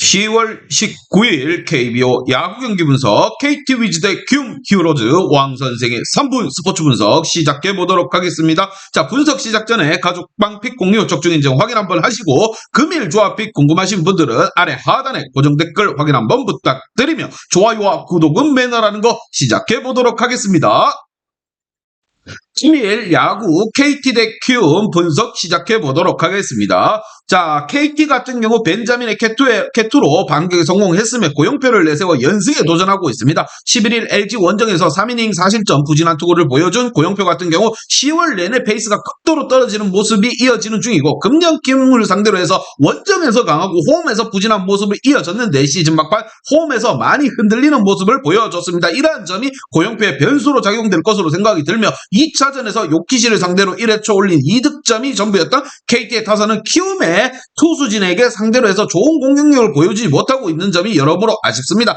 10월 19일 KBO 야구 경기 분석 KT 위즈 대 큐움 히어로즈 왕 선생의 3분 스포츠 분석 시작해 보도록 하겠습니다. 자 분석 시작 전에 가족방 픽 공유 적중 인증 확인 한번 하시고 금일 조합 픽 궁금하신 분들은 아래 하단에 고정 댓글 확인 한번 부탁드리며 좋아요와 구독은 매너라는 거 시작해 보도록 하겠습니다. 김일 야구 KT 대 키움 분석 시작해 보도록 하겠습니다. 자, KT 같은 경우 벤자민의 캐투에, 캐투로 반격에 성공했으며 고용표를 내세워 연승에 도전하고 있습니다. 11일 LG 원정에서 3이닝 4실점 부진한 투구를 보여준 고용표 같은 경우 10월 내내 페이스가 극도로 떨어지는 모습이 이어지는 중이고 금년 키움을 상대로 해서 원정에서 강하고 홈에서 부진한 모습을 이어졌는데 시즌 막판 홈에서 많이 흔들리는 모습을 보여줬습니다. 이러한 점이 고용표의 변수로 작용될 것으로 생각이 들며 2차전에서 요키시를 상대로 1회 초 올린 2득점이 전부였던 KT의 타선은 키움 의 투수진에게 상대로 해서 좋은 공격력을 보여주지 못하고 있는 점이 여러모로 아쉽습니다.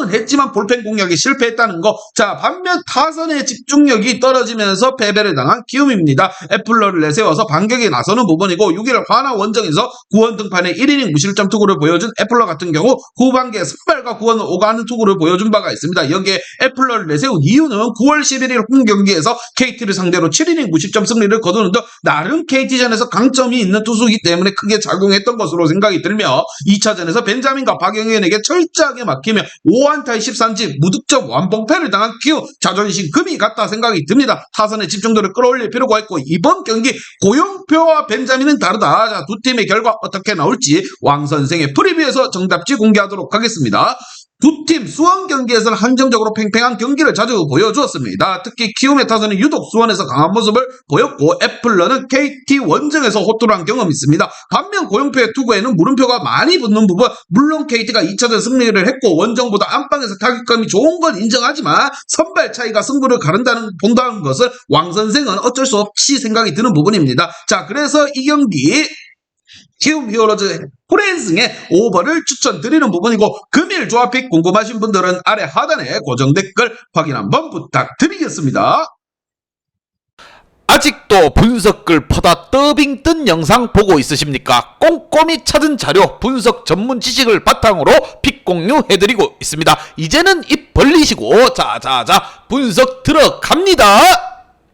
득점은 했지만 볼펜 공략에 실패했다는 거. 자, 반면 타선의 집중력이 떨어지면서 패배를 당한 키움입니다. 애플러를 내세워서 반격에 나서는 부분이고 6일 화나 원정에서 9원 등판에 1이닝 무실점 투구를 보여준 애플러 같은 경우 후반기에 선발과 9원을 오가는 투구를 보여준 바가 있습니다. 여기에 애플러를 내세운 이유는 9월 11일 홈 경기에서 KT를 상대로 7이닝 무실점 승리를 거두는 등 나름 KT전에서 강점이 있는 투수이기 때문에 크게 작용했던 것으로 생각이 들며 2차전에서 벤자민과 박영현에게 철저하게 막히며 5 안타의 13집 무득점 완봉패를 당한 키움 자존심 금이 갔다 생각이 듭니다. 타선의 집중도를 끌어올릴 필요가 있고 이번 경기 고용표와 벤자민은 다르다. 자, 두 팀의 결과 어떻게 나올지 왕 선생의 프리뷰에서 정답지 공개하도록 하겠습니다. 두 팀 수원 경기에서는 한정적으로 팽팽한 경기를 자주 보여주었습니다. 특히 키움의 타선은 유독 수원에서 강한 모습을 보였고 애플러는 KT 원정에서 호투한 경험이 있습니다. 반면 고용표의 투구에는 물음표가 많이 붙는 부분 물론 KT가 2차전 승리를 했고 원정보다 안방에서 타격감이 좋은 건 인정하지만 선발 차이가 승부를 가른다는 본다는 것을 왕 선생은 어쩔 수 없이 생각이 드는 부분입니다. 자 그래서 이 경기 키움 히어로즈 프랜승의 오버를 추천드리는 부분이고 금 일 조합픽 궁금하신 분들은 아래 하단에 고정 댓글 확인 한번 부탁드리겠습니다. 아직도 분석글 퍼다 더빙 뜬 영상 보고 있으십니까? 꼼꼼히 찾은 자료, 분석 전문 지식을 바탕으로 픽 공유해드리고 있습니다. 이제는 입 벌리시고 자자자 분석 들어갑니다.